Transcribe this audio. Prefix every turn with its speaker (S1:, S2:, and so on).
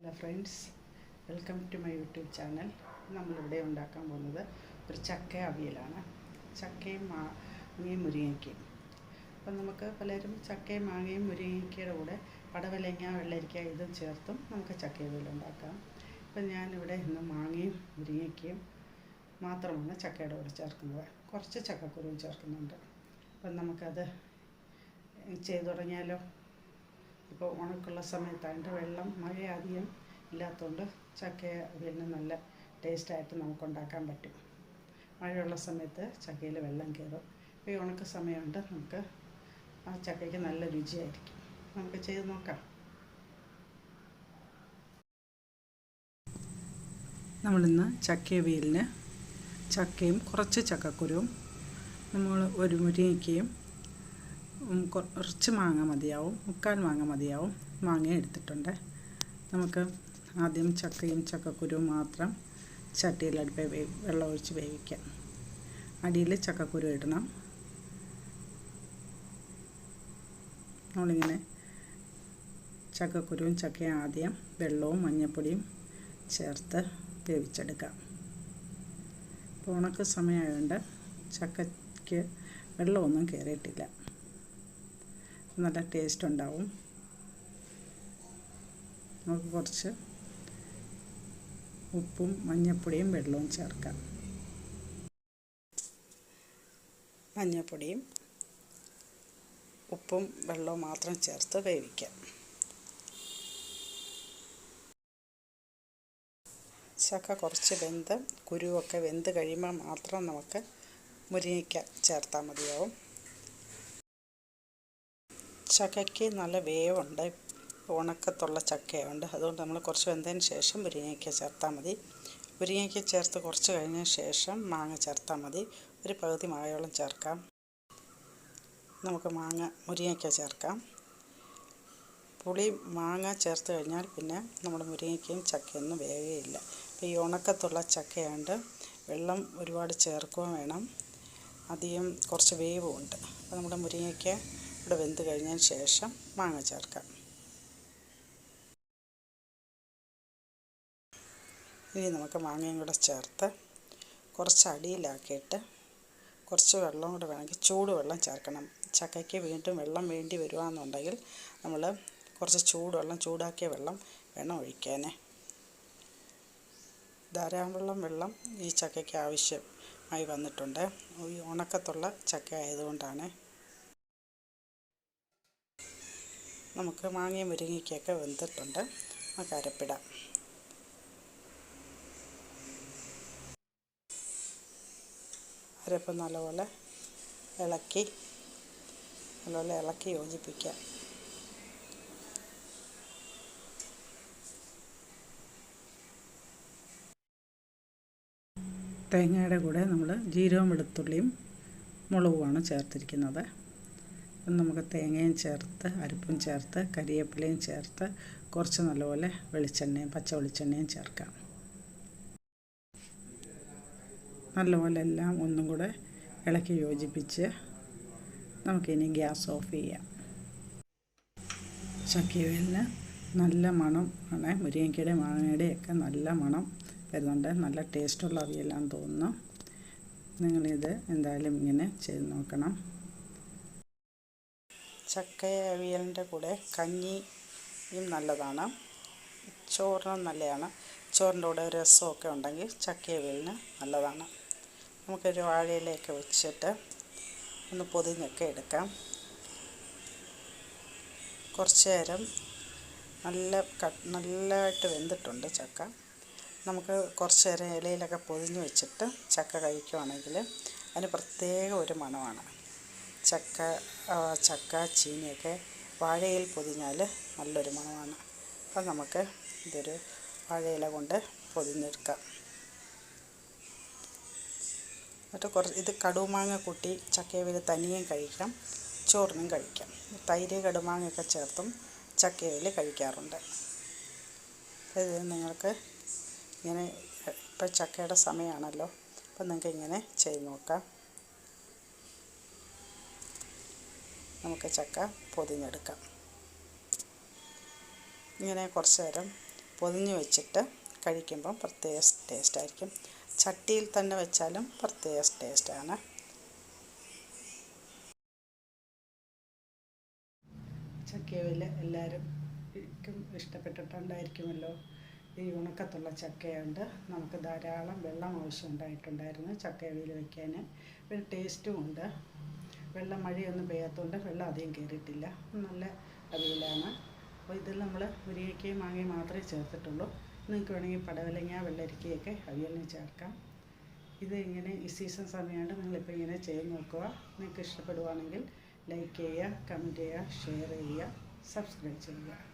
S1: Hello friends welcome to my YouTube channel നമ്മളിവിടെ ഉണ്ടാക്കാൻ പോകുന്നത് ഒരു ചക്ക അവിയലാണ്. ചക്കയും മാങ്ങയും മുരിങ്ങയ്ക്കയും. അപ്പം നമുക്ക് പലരും ചക്കയും മാങ്ങയും മുരിങ്ങയ്ക്കയുടെ കൂടെ പടവലങ്ങ വെള്ളരിക്ക ഇതും ചേർത്തും നമുക്ക് ചക്ക അവിയൽ ഉണ്ടാക്കാം. ഇപ്പം ഞാനിവിടെ ഇന്ന് മാങ്ങയും മുരിങ്ങയ്ക്കയും മാത്രമാണ് ചക്കയുടെ കൂടെ ചേർക്കുന്നത്. കുറച്ച് ചക്കക്കുരുവും ചേർക്കുന്നുണ്ട്. അപ്പം നമുക്കത് ചെയ്തു തുടങ്ങിയാലോ? ഇപ്പോൾ ഉണക്കുള്ള സമയത്തായിട്ട് വെള്ളം മഴ അധികം ഇല്ലാത്തതുകൊണ്ട് ചക്ക പിന്നെ നല്ല ടേസ്റ്റായിട്ട് നമുക്ക് ഉണ്ടാക്കാൻ പറ്റും. മഴയുള്ള സമയത്ത് ചക്കയിൽ വെള്ളം കയറും ഇപ്പോൾ ഈ ഉണക്ക സമയമുണ്ട് നമുക്ക് ആ ചക്കയ്ക്ക് നല്ല രുചിയായിരിക്കും. നമുക്ക് ചെയ്ത് നോക്കാം. നമ്മളിന്ന് ചക്ക വെയിലിന് ചക്കയും കുറച്ച് ചക്കക്കുരുവും നമ്മൾ ഒരു മുരിങ്ങയ്ക്കയും കുറച്ച് മാങ്ങ മതിയാവും. മുക്കാൽ മാങ്ങ മതിയാവും. മാങ്ങ എടുത്തിട്ടുണ്ട്. നമുക്ക് ആദ്യം ചക്കയും ചക്കക്കുരുവും മാത്രം ചട്ടിയിൽ അടുപ്പേ വെള്ളമൊഴിച്ച് വേവിക്കാം. അടിയിൽ ചക്കക്കുരു ഇടണം. നമ്മളിങ്ങനെ ചക്കക്കുരുവും ചക്കയും ആദ്യം വെള്ളവും മഞ്ഞൾപ്പൊടിയും ചേർത്ത് വേവിച്ചെടുക്കാം. ഇപ്പോൾ ഉണക്ക സമയമായതുകൊണ്ട് ചക്കയ്ക്ക് വെള്ളമൊന്നും കയറിയിട്ടില്ല നല്ല ടേസ്റ്റ് ഉണ്ടാവും. നമുക്ക് കുറച്ച് ഉപ്പും മഞ്ഞൾപ്പൊടിയും വെള്ളവും ചേർക്കാം. മഞ്ഞൾപ്പൊടിയും ഉപ്പും വെള്ളവും മാത്രം ചേർത്ത് വേവിക്കാം. ചക്ക കുറച്ച് വെന്ത് കുരുവൊക്കെ വെന്ത് കഴിയുമ്പോൾ മാത്രം നമുക്ക് മുരിങ്ങയ്ക്ക ചേർത്താൽ മതിയാവും. ചക്കയ്ക്ക് നല്ല വേവുണ്ട്. ഉണക്കത്തുള്ള ചക്കയുണ്ട്. അതുകൊണ്ട് നമ്മൾ കുറച്ച് വെന്തതിന് ശേഷം മുരിങ്ങയ്ക്ക ചേർത്താൽ മതി. മുരിങ്ങയ്ക്ക ചേർത്ത് കുറച്ച് കഴിഞ്ഞ ശേഷം മാങ്ങ ചേർത്താൽ മതി. ഒരു പകുതി മായോളം ചേർക്കാം. നമുക്ക് മാങ്ങ മുരിങ്ങയ്ക്ക ചേർക്കാം. പുളി മാങ്ങ ചേർത്ത് കഴിഞ്ഞാൽ പിന്നെ നമ്മുടെ മുരിങ്ങയ്ക്കയും ചക്കയൊന്നും വേകുകയില്ല അപ്പോൾ ഈ ഉണക്കത്തുള്ള ചക്കയുണ്ട്. വെള്ളം ഒരുപാട് ചേർക്കുകയും വേണം. അധികം കുറച്ച് വേവുമുണ്ട്. അപ്പോൾ നമ്മുടെ മുരിങ്ങയ്ക്ക ഇവിടെ വെന്ത് കഴിഞ്ഞതിന് ശേഷം മാങ്ങ ചേർക്കാം. ഇനി നമുക്ക് മാങ്ങയും കൂടെ ചേർത്ത് കുറച്ച് അടിയിലാക്കിയിട്ട് കുറച്ച് വെള്ളം കൂടെ വേണമെങ്കിൽ ചൂടുവെള്ളം ചേർക്കണം. ചക്കയ്ക്ക് വീണ്ടും വെള്ളം വേണ്ടി വരുവാന്നുണ്ടെങ്കിൽ നമ്മൾ കുറച്ച് ചൂടുവെള്ളം ചൂടാക്കിയ വെള്ളം വേണം ഒഴിക്കാൻ ധാരാളം വെള്ളം ഈ ചക്കയ്ക്ക് ആവശ്യമായി വന്നിട്ടുണ്ട്. ഈ ഉണക്കത്തുള്ള ചക്ക ആയതുകൊണ്ടാണ് നമുക്ക് മാങ്ങയും മുരിങ്ങയ്ക്കൊക്കെ വെന്തിട്ടുണ്ട്. നമുക്ക് അരപ്പിടാം അരപ്പ് നല്ലപോലെ ഇളക്കി നല്ലപോലെ ഇളക്കി യോജിപ്പിക്കാം. തേങ്ങയുടെ കൂടെ നമ്മൾ ജീരകവും വെളുത്തുള്ളിയും മുളകുമാണ് ചേർത്തിരിക്കുന്നത്. നമുക്ക് തേങ്ങയും ചേർത്ത് അരിപ്പും ചേർത്ത് കരിയേപ്പിലയും ചേർത്ത് കുറച്ച് നല്ലപോലെ വെളിച്ചെണ്ണയും പച്ച വെളിച്ചെണ്ണയും ചേർക്കാം. നല്ലപോലെ എല്ലാം ഒന്നും കൂടെ ഇളക്കി യോജിപ്പിച്ച് നമുക്കിനി ഗ്യാസ് ഓഫ് ചെയ്യാം. ചക്കിവേലിന് നല്ല മണം ആണ്. മുരിങ്ങയ്ക്കയുടെ മാങ്ങയുടെയും ഒക്കെ നല്ല മണം വരുന്നുണ്ട്. നല്ല ടേസ്റ്റുള്ള അവിയലാന്ന് തോന്നുന്നു. നിങ്ങളിത് എന്തായാലും ഇങ്ങനെ ചെയ്ത് നോക്കണം. ചക്ക അവിയലിന്റെ കൂടെ കഞ്ഞിയും നല്ലതാണ്. ചോറിനും നല്ലതാണ്. ചോറിന്റെ കൂടെ രസമൊക്കെ ഉണ്ടെങ്കിൽ ചക്ക അവിയലിന് നല്ലതാണ്. നമുക്കൊരു വാഴയിലയൊക്കെ വെച്ചിട്ട് ഒന്ന് പൊതിഞ്ഞൊക്കെ എടുക്കാം. കുറച്ച് നേരം നല്ല നല്ലതായിട്ട് വെന്തിട്ടുണ്ട് ചക്ക. നമുക്ക് കുറച്ച് നേരം ഇലയിലൊക്കെ പൊതിഞ്ഞ് വെച്ചിട്ട് ചക്ക കഴിക്കുവാണെങ്കിൽ അതിന് പ്രത്യേക ഒരു മണമാണ്. ചക്ക ചക്ക ചീനിയൊക്കെ വാഴയിൽ പൊതിഞ്ഞാൽ നല്ലൊരു മണമാണ്. അപ്പം നമുക്ക് ഇതൊരു വാഴയില കൊണ്ട് പൊതിഞ്ഞെടുക്കാം. എന്നിട്ട് കുറച്ച് ഇത് കടുമാങ്ങ കൂട്ടി ചക്കയവിൽ തനിയും കഴിക്കാം ചോറിനും കഴിക്കാം. തൈര് കടുമാങ്ങയൊക്കെ ചേർത്തും ചക്കയവിൽ കഴിക്കാറുണ്ട്. ഇത് നിങ്ങൾക്ക് ഇങ്ങനെ ഇപ്പം ചക്കയുടെ സമയമാണല്ലോ. അപ്പം നിങ്ങൾക്ക് ഇങ്ങനെ ചെയ്ത് നോക്കാം. നമുക്ക് ചക്ക പൊതിഞ്ഞെടുക്കാം. ഇങ്ങനെ കുറച്ച് നേരം പൊതിഞ്ഞ് വെച്ചിട്ട് കഴിക്കുമ്പം പ്രത്യേക ടേസ്റ്റായിരിക്കും ചട്ടിയിൽ തന്നെ വെച്ചാലും പ്രത്യേക ടേസ്റ്റാണ് ചക്കയവിൽ എല്ലാവരും ക്കും ഇഷ്ടപ്പെട്ടിട്ടുണ്ടായിരിക്കുമല്ലോ. ഈ ഉണക്കത്തുള്ള ചക്കയുണ്ട്. നമുക്ക് ധാരാളം വെള്ളം ആവശ്യമുണ്ടായിട്ടുണ്ടായിരുന്നു ചക്കയവിൽ വയ്ക്കാൻ ഒരു ടേസ്റ്റും ഉണ്ട്. വെള്ളം മഴയൊന്നും പെയ്യാത്തതുകൊണ്ട് വെള്ളം അധികം കയറിയിട്ടില്ല നല്ല അവിയലാണ് അപ്പോൾ ഇതിൽ നമ്മൾ മുരിങ്ങയ്ക്കയും മാങ്ങയും മാത്രമേ ചേർത്തിട്ടുള്ളൂ. നിങ്ങൾക്ക് വേണമെങ്കിൽ പടവലങ്ങ വെള്ളരിക്കയൊക്കെ അവിയലിന് ചേർക്കാം. ഇത് ഇങ്ങനെ ഈ സീസൺ സമയമാണ് നിങ്ങളിപ്പോൾ ഇങ്ങനെ ചെയ്ത് നോക്കുക. നിങ്ങൾക്ക് ഇഷ്ടപ്പെടുവാണെങ്കിൽ ലൈക്ക് ചെയ്യുക കമന്റ് ചെയ്യുക ഷെയർ ചെയ്യുക സബ്സ്ക്രൈബ് ചെയ്യുക.